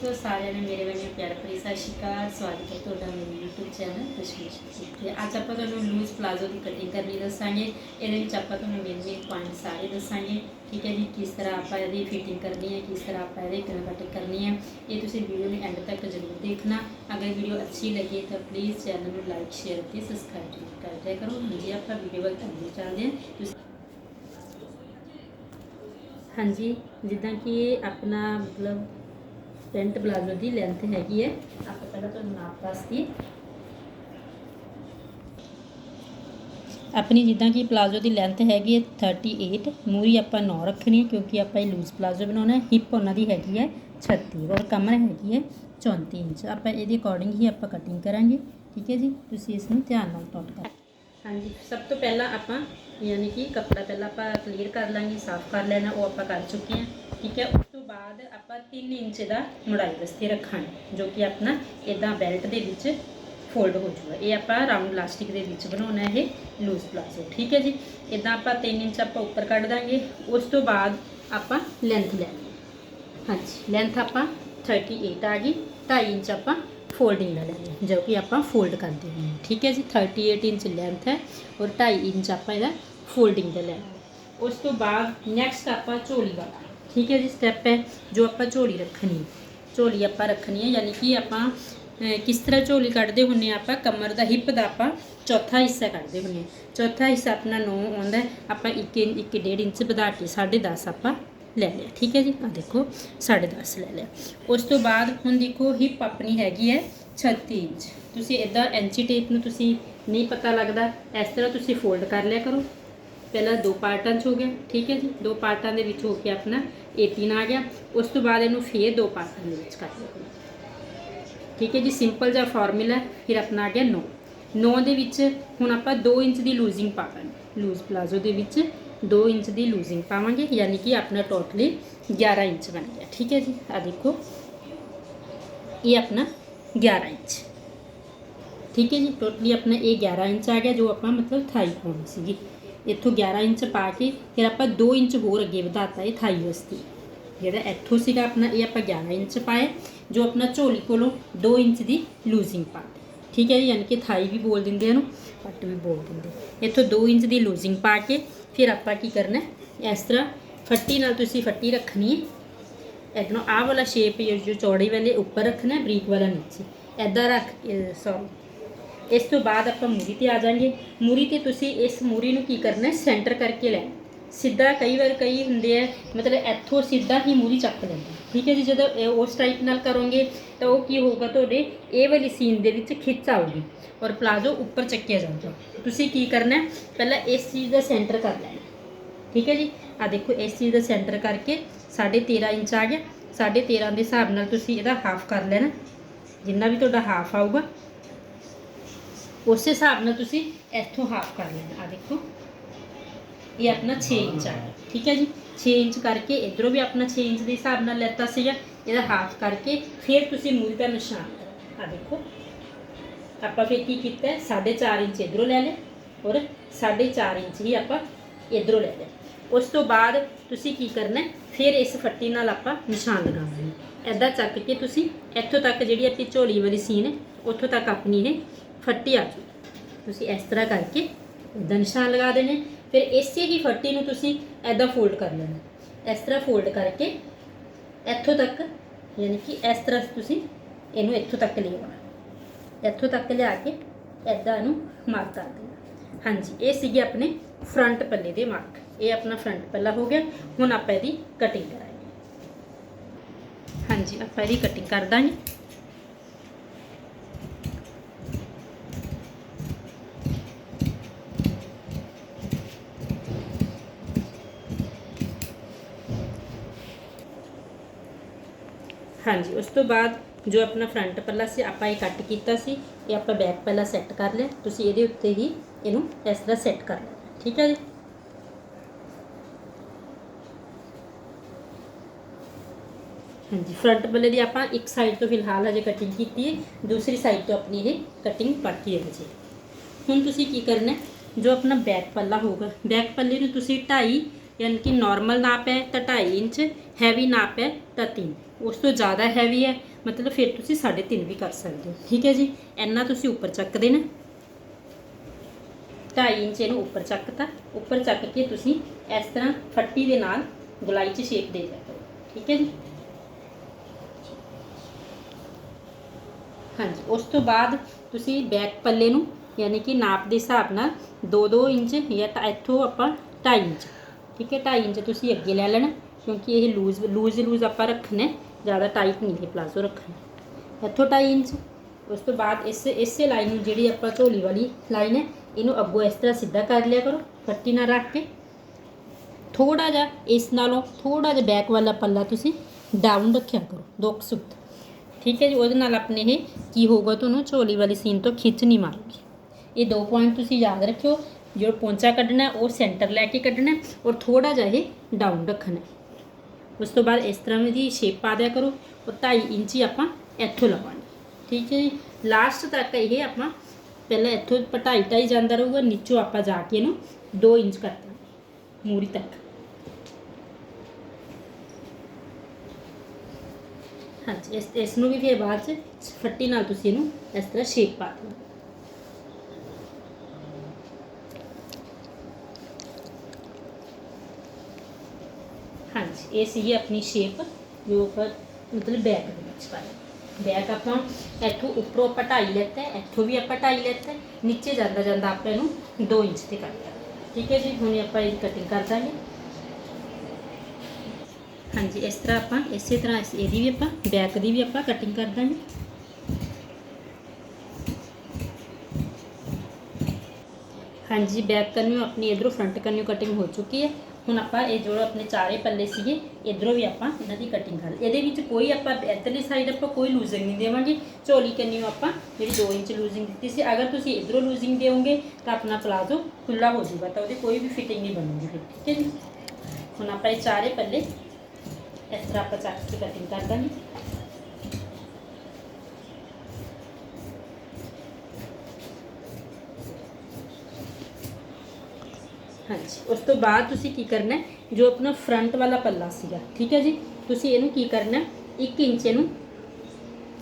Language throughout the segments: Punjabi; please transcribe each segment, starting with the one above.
ਦੋਸਤੋ, ਸਾਰਿਆਂ ਨੇ ਮੇਰੇ ਵੱਲੋਂ ਪਿਆਰ ਭਰੀ ਸਤਿ ਸ਼੍ਰੀ ਅਕਾਲ। ਸਵਾਗਤ ਹੈ ਤੁਹਾਡਾ ਮੇਰੇ YouTube ਚੈਨਲ ਕਸ਼ਮੀਰ ਤੇ। ਅੱਜ ਆਪਾਂ ਤੁਹਾਨੂੰ ਲੂਜ਼ ਪਲਾਜ਼ੋ ਦੀ ਕਟਿੰਗ ਕਰਨੀ ਦੱਸਾਂਗੇ। ਇਹਦੇ ਵਿੱਚ ਆਪਾਂ ਤੁਹਾਨੂੰ ਮੇਨ ਮੇਨ ਪੁਆਇੰਟ ਸਾਰੇ ਦੱਸਾਂਗੇ। ਠੀਕ ਹੈ ਜੀ, ਕਿਸ ਤਰ੍ਹਾਂ ਆਪਾਂ ਇਹਦੀ ਫਿਟਿੰਗ ਕਰਨੀ ਹੈ, ਕਿਸ ਤਰ੍ਹਾਂ ਆਪਾਂ ਇਹਦੇ ਕਿਵੇਂ ਕਟਿੰਗ ਕਰਨੀ ਹੈ, ਇਹ ਤੁਸੀਂ ਵੀਡੀਓ ਨੂੰ ਐਂਡ ਤੱਕ ਜ਼ਰੂਰ ਦੇਖਣਾ। ਅਗਰ ਵੀਡੀਓ ਅੱਛੀ ਲੱਗੇ ਤਾਂ ਪਲੀਜ਼ ਚੈਨਲ ਨੂੰ ਲਾਈਕ ਸ਼ੇਅਰ ਤੇ ਸਬਸਕ੍ਰਾਈਬ ਕਰ ਦਿਆ ਕਰੋ। ਹਾਂਜੀ ਆਪਾਂ ਵੀਡੀਓ ਵੱਲ ਅੱਗੇ ਚੱਲਦੇ ਹਾਂ। ਤੁਸੀਂ ਹਾਂਜੀ, ਜਿੱਦਾਂ ਕਿ ਆਪਣਾ ਮਤਲਬ ਪੈਂਟ ਪਲਾਜ਼ੋ ਦੀ ਲੈਂਥ ਹੈਗੀ ਹੈ। ਆਪਾਂ ਪਹਿਲਾਂ ਤੁਹਾਨੂੰ ਨਾਪ ਦੱਸਦੀ ਆਪਣੀ ਜਿੱਦਾਂ ਕਿ ਪਲਾਜ਼ੋ ਦੀ ਲੈਂਥ ਹੈਗੀ ਹੈ 38 ਮੂਰੀ ਆਪਾਂ 9 ਰੱਖਣੀ ਹੈ ਕਿਉਂਕਿ ਆਪਾਂ ਇਹ ਲੂਜ਼ ਪਲਾਜ਼ੋ ਬਣਾਉਣਾ ਹੈ। ਹਿਪ ਉਹਨਾਂ ਦੀ ਹੈਗੀ ਹੈ 36 ਔਰ ਕਮਰ ਹੈਗੀ ਹੈ 34 ਇੰਚ। ਆਪਾਂ ਇਹਦੇ ਅਕੋਰਡਿੰਗ ਹੀ ਆਪਾਂ ਕਟਿੰਗ ਕਰਾਂਗੇ, ਠੀਕ ਹੈ ਜੀ? ਤੁਸੀਂ ਇਸ ਨੂੰ ਧਿਆਨ ਨਾਲ ਨੋਟ ਕਰ। ਹਾਂਜੀ, ਸਭ ਤੋਂ ਪਹਿਲਾਂ ਆਪਾਂ ਯਾਨੀ ਕਿ ਕੱਪੜਾ ਪਹਿਲਾਂ ਆਪਾਂ ਕਲੀਅਰ ਕਰ ਲਾਂਗੇ, ਸਾਫ਼ ਕਰ ਲੈਣਾ, ਉਹ ਆਪਾਂ ਕਰ ਚੁੱਕੇ ਹਾਂ, ਠੀਕ ਹੈ? ਬਾਅਦ ਆਪਾਂ 3 ਇੰਚ ਦਾ ਮੁੜਾਈ ਵਾਸਤੇ ਰੱਖਾਂਗੇ ਜੋ ਕਿ ਆਪਣਾ ਇਦਾਂ ਬੈਲਟ ਦੇ ਵਿੱਚ ਫੋਲਡ ਹੋ ਜਾਊਗਾ ਇਹ ਆਪਾਂ ਰਾਉਂਡ ਲਾਸਟਿਕ ਦੇ ਵਿੱਚ ਬਣਾਉਣਾ ਇਹ ਲੂਜ਼ ਪਲਾਜ਼ੋ ਠੀਕ ਹੈ ਜੀ ਇਦਾਂ ਆਪਾਂ 3 ਇੰਚ ਆਪਾਂ ਉੱਪਰ ਕੱਢ ਦਾਂਗੇ ਉਸ ਤੋਂ ਬਾਅਦ ਆਪਾਂ ਲੈਂਥ ਲੈ ਲਵਾਂਗੇ ਹਾਂਜੀ ਲੈਂਥ ਆਪਾਂ 38 ਆ ਗਈ 2.5 ਇੰਚ ਆਪਾਂ ਫੋਲਡਿੰਗ ਦਾ ਲੈਣਾ ਜੋ ਕਿ ਆਪਾਂ ਫੋਲਡ ਕਰਦੇ ਹਾਂ ਠੀਕ ਹੈ ਜੀ 38 ਇੰਚ ਲੈਂਥ ਹੈ ਔਰ 2.5 ਇੰਚ ਆਪਾਂ ਇਹਦਾ ਫੋਲਡਿੰਗ ਦਾ ਲੈਣਾ ਉਸ ਤੋਂ ਬਾਅਦ ਨੈਕਸਟ ਆਪਾਂ ਝੋਲੀ ਵਾਲਾ ਠੀਕ ਹੈ ਜੀ ਸਟੈਪ ਹੈ ਜੋ ਆਪਾਂ ਝੋਲੀ ਰੱਖਣੀ ਝੋਲੀ ਆਪਾਂ ਰੱਖਣੀ ਹੈ ਯਾਨੀ ਕਿ ਆਪਾਂ ਕਿਸ ਤਰ੍ਹਾਂ ਝੋਲੀ ਕੱਢਦੇ ਹੁੰਨੇ ਆ ਆਪਾਂ ਕਮਰ ਦਾ ਹਿੱਪ ਦਾ ਆਪਾਂ ਚੌਥਾ ਹਿੱਸਾ ਕੱਢਦੇ ਹੁੰਨੇ ਆ ਚੌਥਾ ਹਿੱਸਾ ਆਪਣਾ 9 ਆਉਂਦਾ ਹੈ, ਆਪਾਂ 1 1 1.5 ਇੰਚ ਵਧਾ ਕੇ 10.5 ਆਪਾਂ ਲੈ ਲਿਆ ਠੀਕ ਹੈ ਜੀ? ਆ ਦੇਖੋ 10.5 ਲੈ ਲਿਆ। ਉਸ ਤੋਂ ਬਾਅਦ ਹੁਣ ਦੇਖੋ ਹਿੱਪ ਆਪਣੀ ਹੈਗੀ ਹੈ 36 ਇੰਚ। ਤੁਸੀਂ ਇਦਾਂ ਐਂਚੀ ਟੇਪ ਨੂੰ ਤੁਸੀਂ ਨਹੀਂ ਪਤਾ ਲੱਗਦਾ ਇਸ ਤਰ੍ਹਾਂ ਤੁਸੀਂ ਫੋਲਡ ਕਰ ਲਿਆ ਕਰੋ। ਪਹਿਲਾਂ ਦੋ ਪਾਰਟਾਂ 'ਚ ਹੋ ਗਿਆ, ਠੀਕ ਹੈ ਜੀ? ਦੋ ਪਾਰਟਾਂ ਦੇ ਵਿੱਚ ਹੋ ਕੇ ਆਪਣਾ 18 ਆ ਗਿਆ। ਉਸ ਤੋਂ ਬਾਅਦ ਇਹਨੂੰ ਫੇਰ ਦੋ ਪਾਰਟਾਂ ਦੇ ਵਿੱਚ ਕਰ ਲਿਆ ਠੀਕ ਹੈ ਜੀ? ਸਿੰਪਲ ਜਿਹਾ ਫਾਰਮੂਲਾ ਫਿਰ ਆਪਣਾ ਆ ਗਿਆ 9 9 ਦੇ ਵਿੱਚ ਹੁਣ ਆਪਾਂ 2 ਇੰਚ ਦੀ ਲੂਜ਼ਿੰਗ ਪਾਵਾਂਗੇ। ਲੂਜ਼ ਪਲਾਜ਼ੋ ਦੇ ਵਿੱਚ 2 ਇੰਚ ਦੀ ਲੂਜ਼ਿੰਗ ਪਾਵਾਂਗੇ, ਯਾਨੀ ਕਿ ਆਪਣਾ ਟੋਟਲੀ 11 ਇੰਚ ਬਣ ਗਿਆ। ਠੀਕ ਹੈ ਜੀ? ਆ ਦੇਖੋ। ਇਹ ਆਪਣਾ 11 ਇੰਚ। ਠੀਕ ਹੈ ਜੀ? ਟੋਟਲੀ ਆਪਣਾ ਇਹ 11 ਇੰਚ ਆ ਗਿਆ, ਜੋ ਆਪਾਂ ਮਤਲਬ ਥਾਈ ਪਾਉਣੀ ਸੀਗੀ। ਇੱਥੋਂ 11 ਇੰਚ ਪਾ ਕੇ ਫਿਰ ਆਪਾਂ 2 ਇੰਚ ਹੋਰ ਅੱਗੇ ਵਧਾਤਾ ਇਹ ਥਾਈ ਵਸਤੀ। ਜਿਹੜਾ ਇੱਥੋਂ ਸੀਗਾ ਆਪਣਾ, ਇਹ ਆਪਾਂ 11 ਇੰਚ ਪਾਇਆ, ਜੋ ਆਪਣਾ ਝੋਲੀ ਕੋਲੋਂ 2 ਇੰਚ ਦੀ ਲੂਜ਼ਿੰਗ ਪਾ ਠੀਕ ਹੈ ਜੀ, ਯਾਨੀ ਕਿ ਥਾਈ ਵੀ ਬੋਲ ਦਿੰਦੇ ਇਹਨੂੰ, ਪੱਟ ਵੀ ਬੋਲ ਦਿੰਦੇ ਇੱਥੋਂ 2 ਇੰਚ ਦੀ ਲੂਜ਼ਿੰਗ ਪਾ ਕੇ ਫਿਰ ਆਪਾਂ ਕੀ ਕਰਨਾ ਇਸ ਤਰ੍ਹਾਂ ਫੱਟੀ ਨਾਲ ਤੁਸੀਂ ਫੱਟੀ ਰੱਖਣੀ ਹੈ। ਇਧਰੋਂ ਆਹ ਵਾਲਾ ਸ਼ੇਪ ਜੋ ਚੌੜੀ ਵਾਲੇ ਉੱਪਰ ਰੱਖਣਾ ਬਰੀਕ ਵਾਲਾ ਨੀਚੇ। ਐਦਾਂ ਰੱਖ ਸੌਰੀ ਇਸ ਤੋਂ ਬਾਅਦ ਆਪਾਂ ਮੂਰੀ ਤੇ ਆ ਜਾਾਂਗੇ ਮੂਰੀ ਤੇ ਤੁਸੀਂ ਇਸ ਮੂਰੀ ਨੂੰ ਕੀ ਕਰਨਾ ਸੈਂਟਰ ਕਰਕੇ ਲੈਣਾ ਸਿੱਧਾ ਕਈ ਵਾਰ ਕਈ ਹੁੰਦੇ ਆ, ਮਤਲਬ ਇੱਥੋਂ ਸਿੱਧਾ ਹੀ ਮੂਰੀ ਚੱਕ ਲੈਂਦੇ ਠੀਕ ਹੈ ਜੀ, ਜਦੋਂ ਇਹ ਉਸ ਟਾਈਪ ਨਾਲ ਕਰੋਗੇ, ਤਾਂ ਉਹ ਕੀ ਹੋਊਗਾ ਤੁਹਾਡੇ? ਇਹ ਵਾਲੀ ਸੀਨ ਦੇ ਵਿੱਚ ਖਿੱਚ ਆਊਗੀ ਔਰ ਪਲਾਜ਼ੋ ਉੱਪਰ ਚੱਕਿਆ ਜਾਊਗਾ। ਤੁਸੀਂ ਕੀ ਕਰਨਾ ਪਹਿਲਾਂ ਇਸ ਚੀਜ਼ ਦਾ ਸੈਂਟਰ ਕਰ ਲੈਣਾ ਠੀਕ ਹੈ ਜੀ ਆ ਦੇਖੋ ਇਸ ਚੀਜ਼ ਦਾ ਸੈਂਟਰ ਕਰਕੇ 13.5 ਇੰਚ ਆ ਗਿਆ। 13.5 ਦੇ ਹਿਸਾਬ ਨਾਲ ਤੁਸੀਂ ਇਹਦਾ ਹਾਫ ਕਰ ਲੈਣਾ ਜਿੰਨਾ ਵੀ ਤੁਹਾਡਾ ਹਾਫ ਆਊਗਾ ਉਸੇ ਹਿਸਾਬ ਨਾਲ ਤੁਸੀਂ ਇੱਥੋਂ ਹਾਫ ਕਰ ਲੈਣਾ। ਆ ਦੇਖੋ। ਇਹ ਆਪਣਾ 6 ਇੰਚ ਆ। ਗਿਆ ਠੀਕ ਹੈ ਜੀ? 6 ਇੰਚ ਕਰਕੇ ਇਧਰੋਂ ਵੀ ਆਪਣਾ 6 ਇੰਚ ਦੇ ਹਿਸਾਬ ਨਾਲ ਲੈਤਾ ਸੀਗਾ। ਇਹਦਾ ਹਾਫ ਕਰਕੇ ਫਿਰ ਤੁਸੀਂ ਮੂਰੀ ਦਾ ਨਿਸ਼ਾਨ ਆ ਦੇਖੋ। ਆਪਾਂ ਫਿਰ ਕੀ ਕੀਤਾ ਹੈ? ਸਾਢੇ 4 ਇੰਚ ਇਧਰੋਂ ਲੈ ਲਿਆ ਔਰ 4.5 ਇੰਚ ਹੀ ਆਪਾਂ ਇਧਰੋਂ ਲੈ ਲਿਆ ਉਸ ਤੋਂ ਬਾਅਦ ਤੁਸੀਂ ਕੀ ਕਰਨਾ ਫਿਰ ਇਸ ਫੱਟੀ ਨਾਲ ਆਪਾਂ ਨਿਸ਼ਾਨ ਲਗਾਉਣਾ ਹੈ। ਐਦਾਂ ਚੱਕ ਕੇ ਤੁਸੀਂ ਇੱਥੋਂ ਤੱਕ ਜਿਹੜੀ ਆਪਣੀ ਝੋਲੀ ਵਾਲੀ ਸੀਨ ਹੈ, ਉੱਥੋਂ ਤੱਕ ਆਪਣੀ ਇਹ ਫੱਟੀ ਆ ਜੂ ਤੁਸੀਂ ਇਸ ਤਰ੍ਹਾਂ ਕਰਕੇ ਇਦਾਂ ਨਿਸ਼ਾਨ ਲਗਾ ਦੇਣੇ, ਫਿਰ ਇਸੇ ਹੀ ਫੱਟੀ ਨੂੰ ਤੁਸੀਂ ਐਦਾਂ ਫੋਲਡ ਕਰ ਲੈਣਾ। ਇਸ ਤਰ੍ਹਾਂ ਫੋਲਡ ਕਰਕੇ ਇੱਥੋਂ ਤੱਕ, ਯਾਨੀ ਕਿ ਇਸ ਤਰ੍ਹਾਂ ਤੁਸੀਂ ਇਹਨੂੰ ਇੱਥੋਂ ਤੱਕ ਲਿਆਉਣਾ ਇੱਥੋਂ ਤੱਕ ਲਿਆ ਕੇ ਐਦਾਂ ਇਹਨੂੰ ਮਾਰਕ ਕਰ ਦੇਣਾ। ਹਾਂਜੀ, ਇਹ ਸੀਗੇ ਆਪਣੇ ਫਰੰਟ ਪੱਲੇ ਦੇ ਮਾਰਕ ਇਹ ਆਪਣਾ ਫਰੰਟ ਪੱਲਾ ਹੋ ਗਿਆ। ਹੁਣ ਆਪਾਂ ਇਹਦੀ ਕਟਿੰਗ ਕਰਾਂਗੇ। ਹਾਂਜੀ, ਆਪਾਂ ਇਹਦੀ ਕਟਿੰਗ ਕਰ ਦਾਂਗੇ। ਹਾਂਜੀ, ਉਸ ਤੋਂ ਬਾਅਦ ਜੋ ਆਪਣਾ ਫਰੰਟ ਪੱਲਾ ਸੀ, ਆਪਾਂ ਇਹ ਕੱਟ ਕੀਤਾ ਸੀ, ਇਹ ਆਪਾਂ ਬੈਕ ਪੱਲਾ ਸੈੱਟ ਕਰ ਲਿਆ, ਤੁਸੀਂ ਇਹਦੇ ਉੱਤੇ ਹੀ ਇਹਨੂੰ ਇਸ ਤਰ੍ਹਾਂ ਸੈੱਟ ਕਰ ਲੈਣਾ ਠੀਕ ਹੈ ਜੀ? ਹਾਂਜੀ ਫਰੰਟ ਪੱਲੇ ਦੀ ਆਪਾਂ ਇੱਕ ਸਾਈਡ ਤੋਂ ਫਿਲਹਾਲ ਹਜੇ ਕਟਿੰਗ ਕੀਤੀ ਹੈ, ਦੂਸਰੀ ਸਾਈਡ ਤੋਂ ਆਪਣੀ ਇਹ ਕਟਿੰਗ ਬਾਕੀ ਹੈ ਹਜੇ। ਹੁਣ ਤੁਸੀਂ ਕੀ ਕਰਨਾ ਜੋ ਆਪਣਾ ਬੈਕ ਪੱਲਾ ਹੋਊਗਾ ਬੈਕ ਪੱਲੇ ਨੂੰ ਤੁਸੀਂ 2.5 ਯਾਨੀ ਕਿ ਨਾਰਮਲ ਨਾਪ ਹੈ ਤਾਂ 2.5 ਇੰਚ ਹੈਵੀ ਨਾਪ ਹੈ ਤਾਂ 3 ਉਸ ਤੋਂ ਜ਼ਿਆਦਾ ਹੈਵੀ ਹੈ, ਮਤਲਬ ਫਿਰ ਤੁਸੀਂ 3.5 ਵੀ ਕਰ ਸਕਦੇ ਹੋ। ਠੀਕ ਹੈ ਜੀ? ਇੰਨਾ ਤੁਸੀਂ ਉੱਪਰ ਚੱਕ ਦੇਣਾ। 2.5 ਇੰਚ ਇਹਨੂੰ ਉੱਪਰ ਚੱਕਤਾ। ਉੱਪਰ ਚੱਕ ਕੇ ਤੁਸੀਂ ਇਸ ਤਰ੍ਹਾਂ ਫੱਟੀ ਦੇ ਨਾਲ ਗੁਲਾਈ 'ਚ ਸ਼ੇਪ ਦੇ ਦਿਆ ਕਰੋ। ਠੀਕ ਹੈ ਜੀ? ਹਾਂਜੀ, ਉਸ ਤੋਂ ਬਾਅਦ ਤੁਸੀਂ ਬੈਕ ਪੱਲੇ ਨੂੰ ਯਾਨੀ ਕਿ ਨਾਪ ਦੇ ਹਿਸਾਬ ਨਾਲ 2-2 ਇੰਚ ਜਾਂ ਤਾਂ ਇੱਥੋਂ ਆਪਾਂ 2.5 ਇੰਚ। ਠੀਕ ਹੈ? 2.5 ਇੰਚ ਤੁਸੀਂ ਅੱਗੇ ਲੈ ਲੈਣਾ, ਕਿਉਂਕਿ ਇਹ ਲੂਜ਼ ਲੂਜ਼ ਲੂਜ਼ ਆਪਾਂ ਰੱਖਣਾ ਜ਼ਿਆਦਾ ਟਾਈਟ ਨਹੀਂ ਇਹ ਪਲਾਜ਼ੋ ਰੱਖਣਾ। ਇੱਥੋਂ 2.5 ਇੰਚ। ਉਸ ਤੋਂ ਬਾਅਦ ਇਸ, ਇਸੇ ਲਾਈਨ ਨੂੰ ਜਿਹੜੀ ਆਪਾਂ ਝੋਲੀ ਵਾਲੀ ਲਾਈਨ ਹੈ, ਇਹਨੂੰ ਅੱਗੋਂ ਇਸ ਤਰ੍ਹਾਂ ਸਿੱਧਾ ਕਰ ਲਿਆ ਕਰੋ ਫੱਟੀ ਨਾਲ ਰੱਖ ਕੇ। ਥੋੜਾ ਜਿਹਾ ਇਸ ਨਾਲੋਂ ਥੋੜਾ ਜਿਹਾ ਬੈਕ ਵਾਲਾ ਪੱਲਾ ਤੁਸੀਂ ਡਾਊਨ ਰੱਖਿਆ ਕਰੋ, ਦੋ ਕੁ ਠੀਕ ਹੈ ਜੀ, ਉਹਦੇ ਨਾਲ ਆਪਣੇ ਇਹ ਕੀ ਹੋਊਗਾ ਤੁਹਾਨੂੰ, ਝੋਲੀ ਵਾਲੀ ਸੀਨ ਤੋਂ ਖਿੱਚ ਨਹੀਂ ਮਾਰੂਗੀ। ਇਹ ਦੋ ਪੁਆਇੰਟ ਤੁਸੀਂ ਯਾਦ ਰੱਖਿਓ, ਜੋ ਪੌਂਚਾ ਕੱਢਣਾ ਉਹ ਸੈਂਟਰ ਲੈ ਕੇ ਕੱਢਣਾ ਔਰ ਥੋੜਾ ਜਿਹਾ ਇਹ ਡਾਊਨ ਰੱਖਣਾ ਉਸ ਤੋਂ ਬਾਅਦ ਇਸ ਤਰ੍ਹਾਂ ਦੀ ਸ਼ੇਪ ਪਾ ਦਿਆ ਕਰੋ ਔਰ 2.5 ਇੰਚੀ ਆਪਾਂ ਇੱਥੋਂ ਲਵਾਂਗੇ। ਠੀਕ ਹੈ ਜੀ? ਲਾਸਟ ਤੱਕ ਇਹ ਆਪਾਂ ਪਹਿਲਾਂ ਇੱਥੋਂ ਪਟਾਈ ਟਾਈ ਜਾਂਦਾ ਰਹੂਗਾ, ਨੀਚੋਂ ਆਪਾਂ ਜਾ ਕੇ ਇਹਨੂੰ 2 ਇੰਚ ਕਰ ਦਾਂਗੇ ਮੂਰੀ ਤੱਕ। ਹਾਂਜੀ, ਇਸ ਇਸ ਨੂੰ ਵੀ ਫਿਰ ਬਾਅਦ ਚ ਫੱਟੀ ਨਾਲ ਤੁਸੀਂ ਇਹਨੂੰ ਇਸ ਤਰ੍ਹਾਂ ਸ਼ੇਪ ਪਾ ਦਿਓ। ਹਾਂਜੀ ਇਹ ਸੀਗੀ ਆਪਣੀ ਸ਼ੇਪ ਜੋ ਆਪਾਂ ਮਤਲਬ ਬੈਕ ਦੇ ਵਿੱਚ ਪਾਈ ਬੈਕ ਆਪਾਂ ਇੱਥੋਂ ਉੱਪਰੋਂ ਆਪਾਂ ਢਾਈ ਲੈਤਾ ਇੱਥੋਂ ਵੀ ਆਪਾਂ ਢਾਈ ਲੈਤਾ ਨੀਚੇ ਜਾਂਦਾ ਜਾਂਦਾ ਆਪਾਂ ਇਹਨੂੰ 2 ਇੰਚ ਤੇ ਕਰ ਲਿਆ। ਠੀਕ ਹੈ ਜੀ, ਹੁਣ ਆਪਾਂ ਇਹਦੀ ਕਟਿੰਗ ਕਰ ਦਾਂਗੇ। ਹਾਂਜੀ, ਇਸ ਤਰ੍ਹਾਂ ਆਪਾਂ, ਇਸੇ ਤਰ੍ਹਾਂ ਇਹਦੀ ਵੀ ਆਪਾਂ ਬੈਕ ਦੀ ਵੀ ਆਪਾਂ ਕਟਿੰਗ ਕਰ ਦਾਂਗੇ। ਹਾਂਜੀ ਬੈਕ ਕਰਨੀ ਆਪਣੀ, ਇਧਰੋਂ ਫਰੰਟ ਕਰਨੀ ਕਟਿੰਗ ਹੋ ਚੁੱਕੀ ਹੈ। ਹੁਣ ਆਪਾਂ ਇਹ ਜੋ ਆਪਣੇ ਚਾਰੇ ਪੱਲੇ ਸੀਗੇ ਇਧਰੋਂ ਵੀ ਆਪਾਂ ਇਹਨਾਂ ਦੀ ਕਟਿੰਗ ਕਰ ਇਹਦੇ ਵਿੱਚ ਕੋਈ ਆਪਾਂ ਇੱਧਰਲੀ ਸਾਈਡ ਆਪਾਂ ਕੋਈ ਲੂਜ਼ਿੰਗ ਨਹੀਂ ਦੇਵਾਂਗੇ। ਝੋਲੀ ਕਰਨਿਓ ਆਪਾਂ ਜਿਹੜੀ 2 ਇੰਚ ਲੂਜ਼ਿੰਗ ਦਿੱਤੀ ਸੀ। ਅਗਰ ਤੁਸੀਂ ਇਧਰੋਂ ਲੂਜ਼ਿੰਗ ਦੇਵੋਗੇ ਤਾਂ ਆਪਣਾ ਪਲਾਜ਼ੋ ਖੁੱਲਾ ਹੋ ਜਾਊਗਾ ਤਾਂ ਉਹਦੀ ਕੋਈ ਵੀ ਫਿਟਿੰਗ ਨਹੀਂ ਬਣੂਗੀ ਫਿਰ, ਠੀਕ ਹੈ ਜੀ? ਹੁਣ ਆਪਾਂ ਇਹ ਚਾਰੇ ਪੱਲੇ ਇਸ ਤਰ੍ਹਾਂ ਆਪਾਂ ਚੱਕ ਕੇ ਕਟਿੰਗ ਕਰ ਦਾਂਗੇ। ਹਾਂਜੀ। ਉਸ ਤੋਂ ਬਾਅਦ ਤੁਸੀਂ ਕੀ ਕਰਨਾ ਜੋ ਆਪਣਾ ਫਰੰਟ ਵਾਲਾ ਪੱਲਾ ਸੀਗਾ, ਠੀਕ ਹੈ ਜੀ? ਤੁਸੀਂ ਇਹਨੂੰ ਕੀ ਕਰਨਾ 1 ਇੰਚ ਇਹਨੂੰ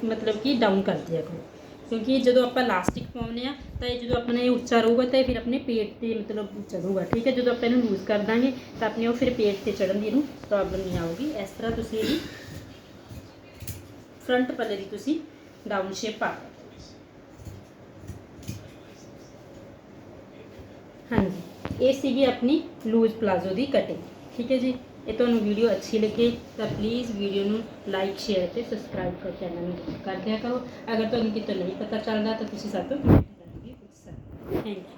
ਮਤਲਬ ਕਿ ਡਾਊਨ ਕਰ ਦਿਆ ਕਰੋ। ਕਿਉਂਕਿ ਜਦੋਂ ਆਪਾਂ ਲਾਸਟਿਕ ਪਾਉਂਦੇ ਆ ਤਾਂ ਇਹ ਜਦੋਂ ਆਪਣਾ ਇਹ ਉੱਚਾ ਰਹੂਗਾ, ਤਾਂ ਇਹ ਫਿਰ ਆਪਣੇ ਪੇਟ ਤੇ ਮਤਲਬ ਚੜੂਗਾ, ਠੀਕ ਹੈ? ਜਦੋਂ ਆਪਾਂ ਇਹਨੂੰ ਲੂਜ਼ ਕਰ ਦਾਂਗੇ, ਤਾਂ ਆਪਣੇ ਉਹ ਫਿਰ ਪੇਟ ਤੇ ਚੜਨ ਦੀ ਇਹਨੂੰ ਪ੍ਰੋਬਲਮ ਨਹੀਂ ਆਊਗੀ। ਇਸ ਤਰ੍ਹਾਂ ਤੁਸੀਂ ਇਹਦੀ ਫਰੰਟ ਪੱਲੇ ਦੀ ਤੁਸੀਂ ਡਾਊਨ ਸ਼ੇਪ ਪਾ ਹਾਂਜੀ। ਇਹ ਸੀਗੀ ਆਪਣੀ ਲੂਜ਼ ਪਲਾਜ਼ੋ ਦੀ ਕਟਿੰਗ ਠੀਕ ਹੈ ਜੀ? ਇਹ ਤੁਹਾਨੂੰ ਵੀਡੀਓ ਅੱਛੀ ਲੱਗੇ, ਤਾਂ ਪਲੀਜ਼ ਵੀਡੀਓ ਨੂੰ ਲਾਈਕ ਸ਼ੇਅਰ ਤੇ ਸਬਸਕ੍ਰਾਈਬ ਕਰ ਚੈਨਲ ਨੂੰ ਕਰ ਦਿਆ ਕਰੋ। ਅਗਰ ਤੁਹਾਨੂੰ ਕਿਤੇ ਨਹੀਂ ਪਤਾ ਚੱਲਦਾ, ਤਾਂ ਤੁਸੀਂ ਸਾਡੇ ਤੋਂ ਕਮੈਂਟ ਕਰਕੇ ਪੁੱਛ ਸਕਦੇ ਹੋ ਥੈਂਕ ਯੂ